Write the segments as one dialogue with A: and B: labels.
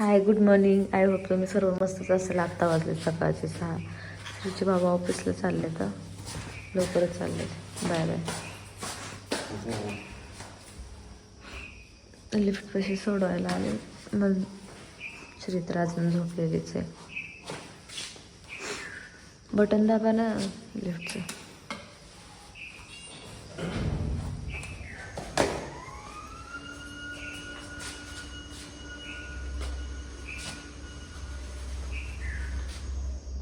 A: Hi good morning I hope तुम्ही सर्व मस्तच असेल. आत्ता वाजले सकाळचे सहा. श्रीचे बाबा ऑफिसला चालले तर लवकरच चालले बाय बाय लिफ्ट पैसे सोडवायला आले. मग श्री तर अजून झोपलेलीच आहे. बटन दाबा ना लिफ्टचं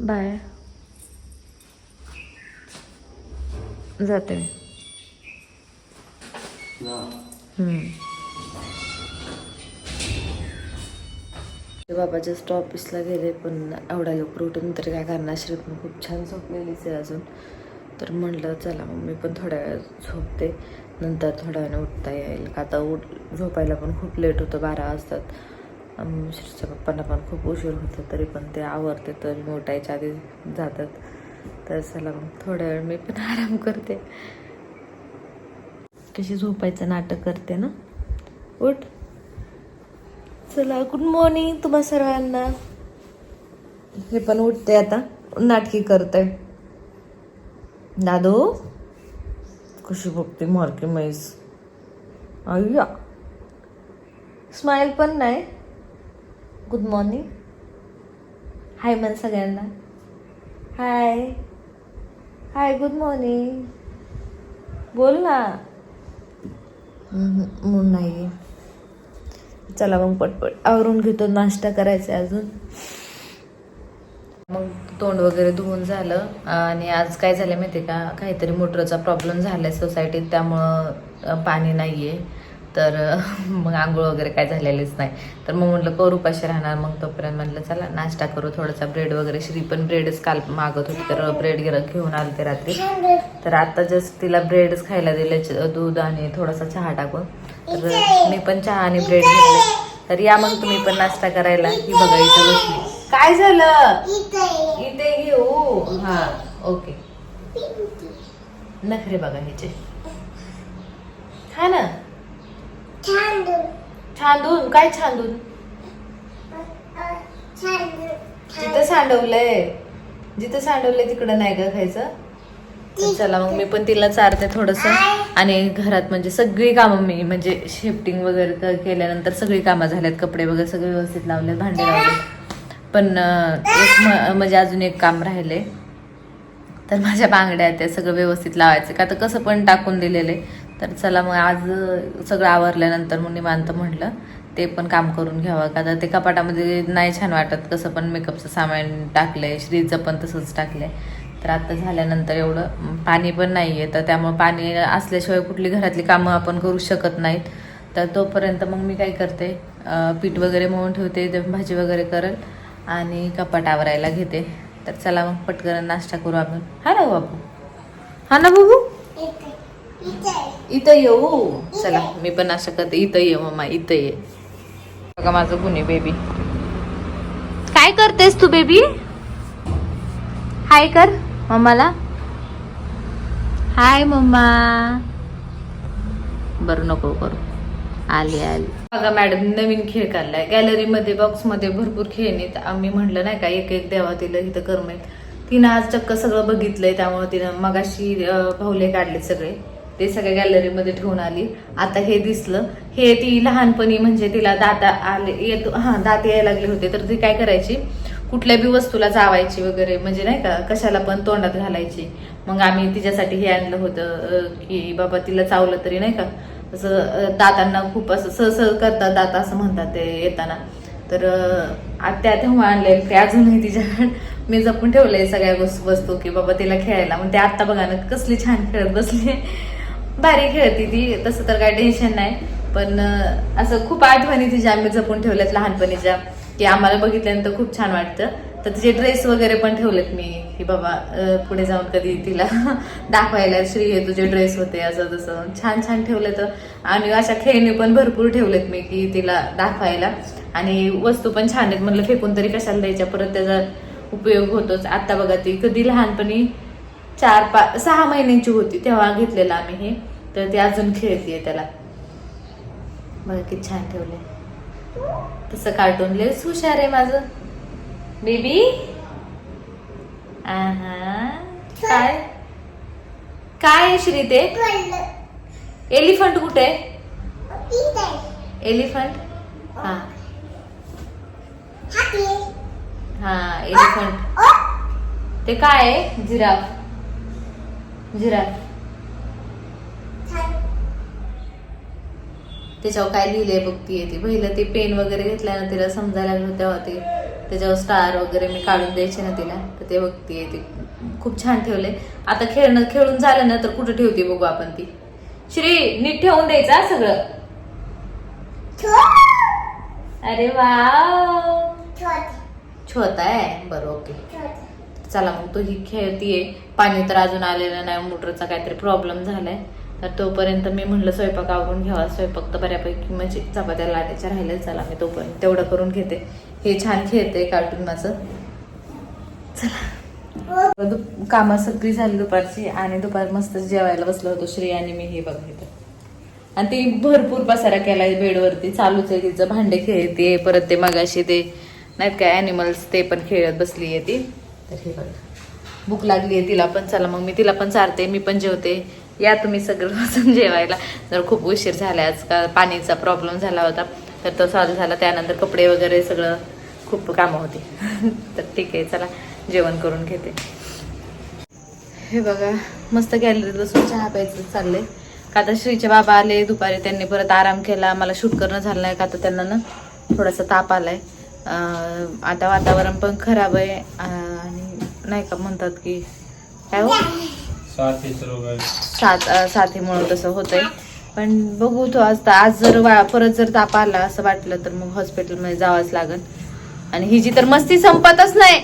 A: बाय. जाते मी. हम्म. ते बाबा जस्ट ऑफिसला गेले पण एवढ्या लवकर उठून तरी काय करणार? श्री पण खूप छान झोपलेलीच आहे अजून. तर म्हटलं चला मग मी पण थोड्या वेळ झोपते. नंतर थोड्या वेळाने उठता येईल. का आता उठ झोपायला पण खूप लेट होतं बारा वाजतात. मिस्टरच्या पप्पांना पण खूप उशीर होतो तरी पण ते आवरते तर मी उठायच्या आधी जातात. तर चला मग थोड्या वेळ मी पण आराम करते. कशी झोपायचं नाटक करते ना? उठ. चला गुड मॉर्निंग तुम्हा सर्वांना. हे पण उठते आता नाटकी करते. दादू कशी बघते मारके मैस अय्या स्माईल पण नाही. गुड मॉर्निंग हाय म्हण सगळ्यांना. हाय हाय गुड मॉर्निंग बोल ना. म्हणून नाही चला मग पटपट. आवरून घेतो. नाश्ता करायचा आहे अजून. मग तोंड वगैरे धुवून झालं. आणि आज काय झालं माहिती का? काहीतरी मोटरचा प्रॉब्लेम झालाय सोसायटीत त्यामुळं पाणी नाहीये. तर मग आंघोळ वगैरे काय झालेलीच नाही. तर मग म्हटलं करू कसे राहणार? मग तोपर्यंत म्हटलं चला नाश्ता करू थोडासा ब्रेड वगैरे. श्री पण ब्रेडच काल मागत होती तर ब्रेड घेऊन आले ते रात्री. तर आता जस्ट तिला ब्रेडच खायला दिले दूध आणि थोडासा चहा टाकून. तर मी पण चहा आणि ब्रेड घेतले. तर या मग तुम्ही पण नाश्ता करायला. ही बघा इथं बसली. काय झालं? इथे घेऊ हा ओके. नखरे बघा ह्याचे. खा ना. छान दूध काय छान दूध जिथं सांडवलंय. जिथं सांडवलंय तिकडं नाही का खायचं? चला मग मी पण तिला चारते थोडस. आणि घरात म्हणजे सगळी कामं मी म्हणजे शिफ्टिंग वगैरे केल्यानंतर सगळी कामं झाल्यात. कपडे वगैरे सगळे व्यवस्थित लावले भांडे लावले पण एक म्हणजे अजून एक काम राहिले तर माझ्या बांगड्या त्या सगळं व्यवस्थित लावायचं. का तर कसं पण टाकून दिलेले तर चला मग आज सगळं आवरल्यानंतर मग निवांत म्हटलं ते पण काम करून घ्यावं. का तर ते कपाटामध्ये नाही छान वाटत कसं पण मेकअपचं सामान टाकलंय श्रीचं पण तसंच टाकलंय. तर आता झाल्यानंतर एवढं पाणी पण नाही आहे तर त्यामुळे पाणी असल्याशिवाय कुठली घरातली कामं आपण करू शकत नाहीत. तर तोपर्यंत मग मी काय करते पीठ वगैरे मळून ठेवते ते भाजी वगैरे करेल आणि कपाट आवरायला घेते. तर चला मग पटकन नाश्ता करू आपण. हा ना हो बाबू हा ना बाबू? इथं. येऊ. चला मी पण नाश्ता करते. इथं ये मम्मा इथं ये. बघा माझं गुन्हे बेबी काय करतेस तू बेबी हाय कर. मम्माला हाय मम्मा बरं नको करू. आली आली. बघा मॅडम नवीन खेळ काढलाय. गॅलरीमध्ये बॉक्समध्ये भरपूर खेळ आहेत. आम्ही म्हणलं नाही का एक एक देवा तिला इथं करमेत. तिनं आज चक्क सगळं बघितलंय त्यामुळे तिनं मगाशी भावले काढले सगळे. ते सगळ्या गॅलरीमध्ये ठेवून आली. आता हे दिसलं. हे ती लहानपणी म्हणजे तिला दात आले येतो हा दात यायला लागले होते. तर ती काय करायची? कुठल्या बी वस्तूला चावायची वगैरे म्हणजे नाही का कशाला पण तोंडात घालायची. मग आम्ही तिच्यासाठी हे आणलं होतं की बाबा तिला चावलं तरी नाही का? असं दातांना खूप असं सहसह करतात दात असं म्हणतात ते येताना. तर आत्या तेव्हा आणले ते अजूनही तिच्याकडे. मी जपून ठेवलंय सगळ्या वस्तू की बाबा तिला खेळायला. मग ते आत्ता बघा ना कसली छान खेळत बसली. भारी खेळती ती तसं तर काय टेन्शन नाही. पण असं खूप आठवणी तिच्या आम्ही जपून ठेवल्यात लहानपणीच्या की आम्हाला बघितल्यानंतर खूप छान वाटतं. तर तिचे ड्रेस वगैरे पण ठेवलेत मी की बाबा पुढे जाऊन कधी तिला दाखवायला श्री हे तुझे ड्रेस होते असं तसं. छान छान ठेवलं तर आणि अशा खेळणी पण भरपूर ठेवलेत मी की तिला दाखवायला. आणि वस्तू पण छान आहेत. म्हणलं फेकून तरी कशाला द्यायच्या? परत त्याचा उपयोग होतोच. आता बघा ती कधी लहानपणी चार पाच सहा महिन्यांची होती तेव्हा घेतलेलं आम्ही हे. तर ती अजून खेळतीये त्याला. बघा किती छान ठेवले तसं कार्टून लयच हुशार आहे माझं. बेबी आहा. काय? काय आहे श्री ते? एलिफंट कुठे एलिफंट हा. हा एलिफंट ते काय आहे? जिराफ. जिराफ. त्याच्यावर काय लिहिलंय बघतीये ती पहिलं ते पेन वगैरे घेतल्या ना तिला समजायला लागलं तेव्हा ते. त्याच्यावर स्टार वगैरे मी काढून द्यायचे ना तिला. तर ते बघतीये ती खूप छान ठेवले आता खेळणं खेळून झालं ना तर कुठं ठेवते बघू आपण ती. श्री नीट ठेवून द्यायचं सगळं. अरे वा छोटा. आहे. बरं ओके. चला मग तो ही खेळतीये. पाणी तर अजून आलेलं नाही मोटरचा काहीतरी प्रॉब्लेम झालाय. तर तोपर्यंत मी म्हणलं स्वयंपाक आवरून घ्यावा. स्वयंपाक तर बऱ्यापैकी म्हणजे चपात्या लाटायच्या राहिल्या चला मी तोपर्यंत तेवढं करून घेते. हे छान खेळते कार्टून माझं. चला. दु- कामं सगळी झाली दुपारची आणि दुपार मस्त जेवायला बसलो होतो श्री आणि मी हे बघायचं आणि ती भरपूर पसारा केलाय बेडवरती चालूच आहे तिचं भांडे खेळते परत ते मगाशी ते नाहीत काय अॅनिमल्स ते पण खेळत बसली आहे ती. तर हे बघा. भूक लागली आहे तिला पण चला मग मी तिला पण चारते मी पण जेवते. या तुम्ही सगळं बसून जेवायला. जर खूप उशीर झाला आज का पाणीचा प्रॉब्लेम झाला होता. तर तो चालू झाला त्यानंतर कपडे वगैरे सगळं खूप कामं होती. तर ठीक आहे चला जेवण करून घेते. हे बघा मस्त गॅलरीत बसून चहा प्यायचं चाललंय. का आता श्रीचे बाबा आले दुपारी त्यांनी परत आराम केला. मला शूट करणं झालं नाही का आता त्यांना ना थोडासा ताप आलाय. आता वातावरण पण खराब आहे आणि नाही का म्हणतात की काय हो?
B: साथीच रोग आहे
A: साथ साथीमुळे तसं होतंय. पण बघू तो आज आज जर वा परत जर ताप आला असं वाटलं तर मग हॉस्पिटलमध्ये जावंच लागेल. आणि ही जी तर मस्ती संपतच नाही.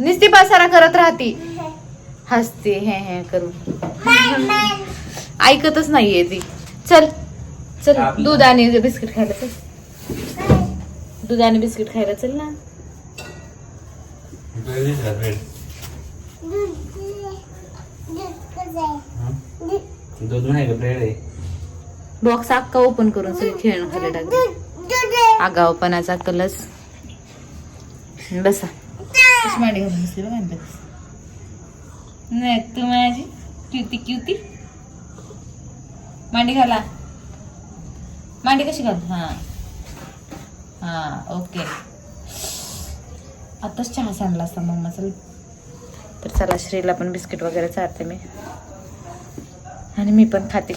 A: नुसती पसारा करत राहती. हसते हे हे करून. ऐकतच नाहीये ती. चल चल दूध आणि बिस्किट खायला चल. दूध आणि बिस्किट खायला चल ना.
B: बेडीच आहे, बेड. दूध नाही का ब्रेड आहे
A: बॉक्स अक्का ओपन करून सगळी खेळणं खाली टाकते आगावपणाचा कलस. बसा. मांडी घालून बसली बघा. नाही तू माझी क्युती क्युती मांडी घाला. मांडी कशी घाल? हा. हा ओके आताच चहा सांडला असता मम्मा चल तर चला श्रीला पण बिस्किट वगैरे चारते मी. आणि मी पण खाते.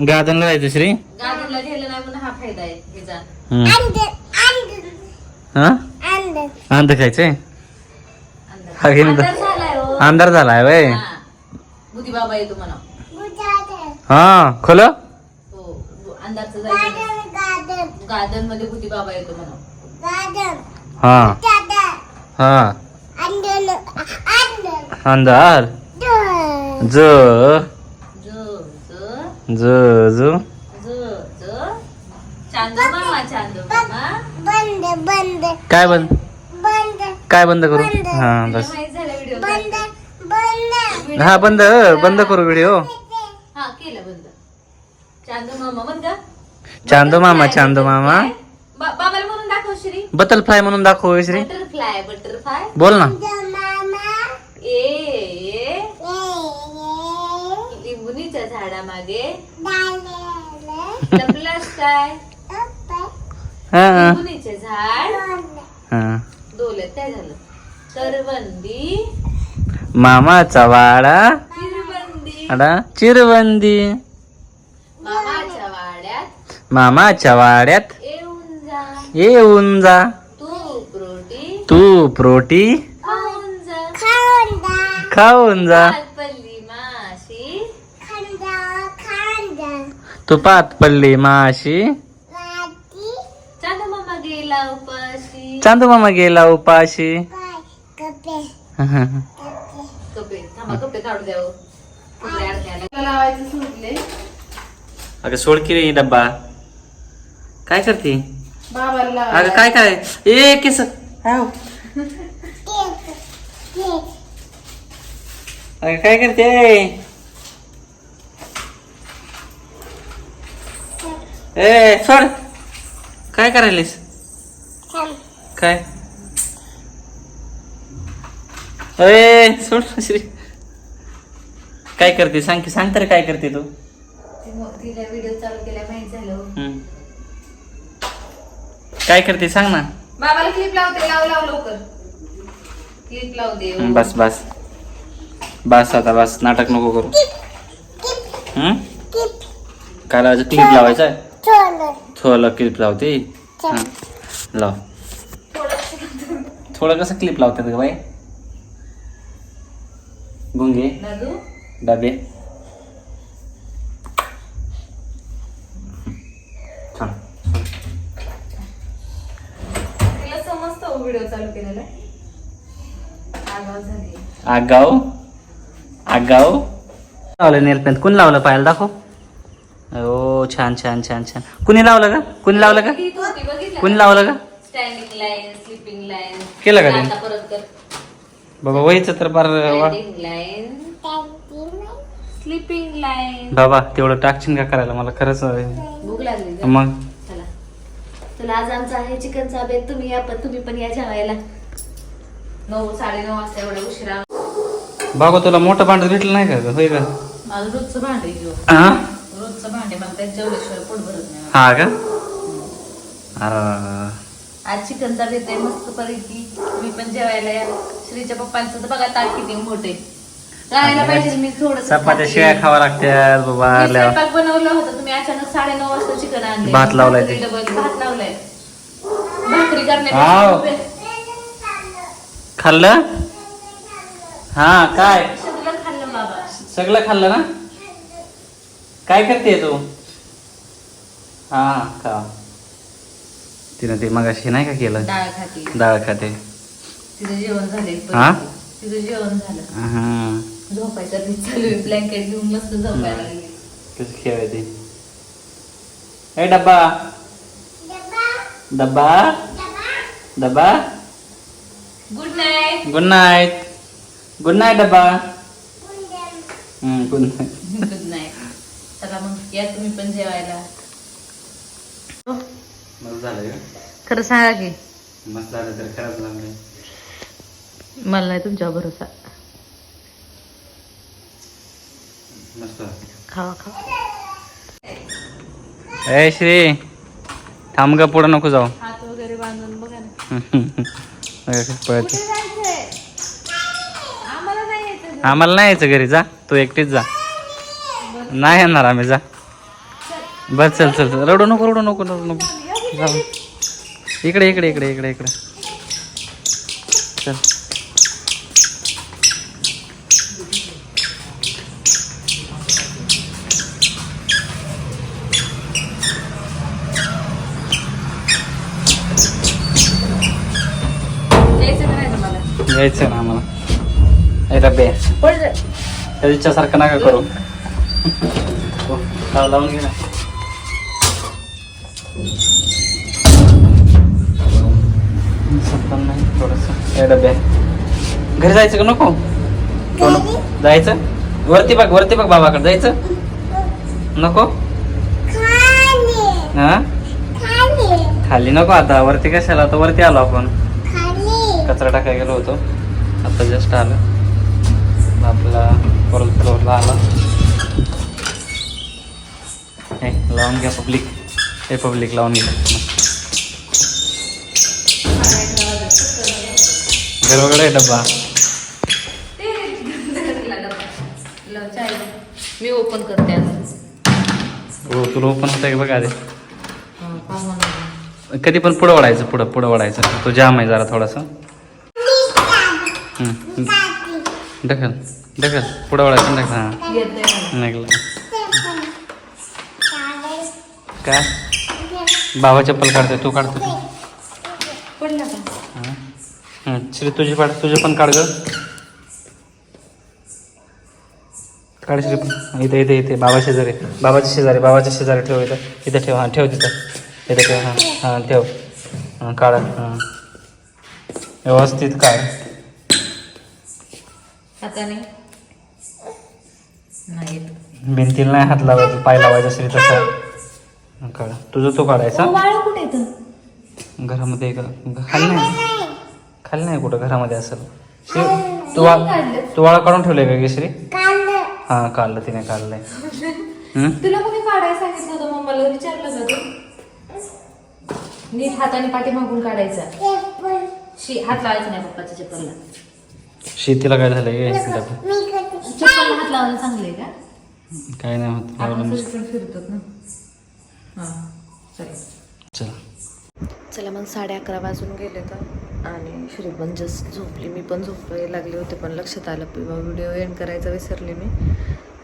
B: गार्डनला जायचं श्री?
A: गार्डनला गेलं नाही म्हणून हा फायदा आहे हिचा
B: हा? अंध खायचंय? हा.
A: अंधार झालाय हो.
B: वय.
A: हा. बुधी बाबा येतो म्हणा.
B: हा खोल?
A: हो अंधारचं जायचं. गार्डनमध्ये बुधी बाबा येतो म्हणा
B: हा. हा. अंधार. ज.
A: ज ज.
B: ज ज.
A: ज ज. चांदू मामा चांदू मामा
B: काय बंद? काय बंद करू? हा बस.
A: झालं व्हिडिओ
B: हा बंद बंद करू व्हिडिओ.
A: हा केलं बंद. चांदू मामा बंद.
B: चांदो मामा चांदो मामा.
A: बाबाला म्हणून दाखव श्री.
B: बटरफ्लाय म्हणून दाखव श्री.
A: बटरफ्लाय बटरफ्लाय
B: बोल ना.
A: ए लिंबुनीच्या काय?
B: हा
A: लिंबुनीचे झाड.
B: हा.
A: काय झालं? करवंदी.
B: मामाचा वाडा.
A: चिरबंदी वाड्यात
B: मामाच्या वाड्यात
A: येऊन जा. तू प्रोटी
B: तू प्रोटी
A: खाऊन जा.
B: तुपात पडली माशी?
A: चांदू मामा गेला उपाशी.
B: चांदू मामा गेला उपाशी.
A: कपे थांबा कपे काढू द्यावं कपडे अडकायला लावायचं सुटले
B: अगं सोड की रे डब्बा. काय करते?
A: बाबाला
B: अगं काय काय? ए केस. अगं काय करते? ए सोड. काय करायलीस? काय? ए सोड श्री काय करते? सांग की सांग तर काय करते तू.
A: तिला व्हिडिओ चालू केला माहीत झालं.
B: काय करते सांग ना.
A: बाबाला क्लिप लावते लाव लाव लवकर. क्लिप लाव दे
B: हम्म, बस बस. बस आता बस. नाटक नको करू. हम्म? काय लावायचं क्लिप लावायचं थोडं क्लिप लावते. हा. लाव. थोडं कसं क्लिप लावतात ग बाई? गुंगे? डबे छान
A: तिला समजतं व्हिडिओ चालू केलेला आगाव झाली.
B: आगाव? आगाव? लावलं नेल पेंट कुणी लावलं पाहायला? दाखव. ओ छान छान छान छान. कुणी लावलं का कुणी लावलं का
A: ती होती बघितलं
B: कुणी लावलं का
A: स्टँडिंग लाईन स्लिपिंग लाईन
B: केलं का?
A: आता परत कर.
B: बाबा वहीचं तर बार वा
A: स्टँडिंग लाईन स्लिपिंग लाईन
B: बाबा तेवढं टाकशील का करायला? मला खरंच
A: भूक लागली?
B: मग?
A: चला आज आमचा आहे चिकनचा बेत तुम्ही या पण तुम्ही पण या जेवायला. नऊ साडेनऊ वाजता एवढ्या उशिरा.
B: बाबा तुला मोठं भांडं भेटलं नाही का ग? होय का?
A: आज रोजचं भांडे घेऊ
B: हा
A: रोजचं भांडे मला त्या जेवल्याशिवाय पोट भरत नाही.
B: हा का? अरे
A: आज चिकनचा बेत आहे मस्त पैकी. तुम्ही पण जेवायला या. श्रीच्या पप्पांचं तर बघा ताट किती मोठे राहायला पाहिजे मी थोडस
B: चपात्या शिळ्या खावा लागत्यात बाबा आल्यावर.
A: स्वयंपाक बनवलं होतं तुम्ही अचानक साडेनऊ वाजता चिकन आणले.
B: भात लावलाय ते.
A: डबल भात लावलाय. भाकरी
B: आव. खाल्लं? हा काय?
A: सगळं खाल्लं बाबा.
B: सगळं खाल्लं ना? काय करते तू? हा का तिनं ते मगाशी नाही का केलं?
A: डाळ खाती.
B: डाळ खाते.
A: तिचं जेवण झालंय
B: हा?
A: तिचं जेवण झालं.
B: हा.
A: झोपायचं भीत चालू आहे. ब्लँकेट घेऊन मस्त झोपायला लागली.
B: कसं खेळायचे ए डब्बा. डब्बा. डब्बा?
A: Good night
B: good night good night डब्बा. गुड नाईट
A: गुड नाईट चला मग या तुम्ही पण जेवायला. खरं सांगा की.
B: मस्त झालं तर खरंच लागलं
A: मला नाही तुमच्यावर भरोसा
B: मस्त
A: खावा खावा.
B: ए श्री थांब का पुढं नको जाऊ.
A: हात वगैरे बांधून बघा ना.
B: पळते.
A: आम्हाला नाही यायचं
B: आम्हाला नाही यायचं घरी जा. तू एकटीच जा. नाही येणार आम्ही जा. बस चल चल चल. रडू नको रडू नको रडू नको. जा इकडे इकडे इकडे इकडे इकडे चल
A: यायचं नाही तुम्हाला
B: यायचं ना आम्हाला. डबे. त्या इच्छासारखं नका करू. हो, लाव- लावून घे ना. नाही थोडंसं. ए डबे घरी जायचं का नको? हो नको. जायचं? वरती बघ वरती बघ बाबाकडे. जायचं? नको? हा? खाली नको आता. वरती कशाला? आता वरती आलो आपण. कचरा टाकायला गेलो होतो. आता जस्ट आलं. आपला परत फ्लोअरला आला. हे लावून घ्या पब्लिक हे पब्लिक लावून घ्या. गरवगडे डब्बा.
A: लाव, चाय. मी ओपन करते
B: हो तुला ओपन होतं का बघा. कधी पण पुढं वळायचं पुढं पुढं वळायचं. तो जाम आहे जरा थोडासा. ढकल ढकल पुढं वळायचं ढकल हां
A: नाही
B: काय? बाबा चप्पल काढतोय तू काढतो श्री तुझी पाड तुझे पण काढ ग. काढ श्री पण. इथे इथे इथे. बाबा शेजारी. बाबाच्या शेजारी बाबाच्या शेजारी ठेव इथं. इथं ठेव हां ठेव तिथं. इथं ठेव हां. हां ठेव. हां हां. व्यवस्थित काढ.
A: हाताने. नाही. येत.
B: भिंतीला नाही हात लावायचं पाय लावायचा श्री तसं काढ तुझं तो काढायचा?
A: वाळ कुठे येतं
B: घरामध्ये का खाली नाही. खाली नाही कुठं घरामध्ये असेल. तू तू वाळा काढून ठेवलंय का केशरी हा काढलं तिने काढलंय. हम्म?
A: तुला कोणी काढायला सांगितलं होतं मम्माला? विचारलं का तू? नीट हाताने पाठी मागून काढायचा शी हात लावायचा नाही पप्पाच्या चप्पलला.
B: शेतीला काय झालंय डबा.
A: चप्पलला हात लावायला चांगले का?
B: काय नाही होत
A: आपण
B: लावलं
A: सगळीकडे फिरतात ना. हा चला.
B: चल.
A: चला मग साडे अकरा वाजून गेले तर. आणि श्री पण जस्ट झोपली. मी पण झोपायला लागले होते पण लक्षात आलं किंवा व्हिडिओ एंड करायचा विसरले मी.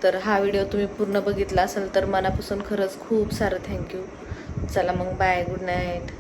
A: तर हा व्हिडिओ तुम्ही पूर्ण बघितला असेल तर मनापासून खरंच खूप सारं थँक्यू चला मग बाय गुड नाईट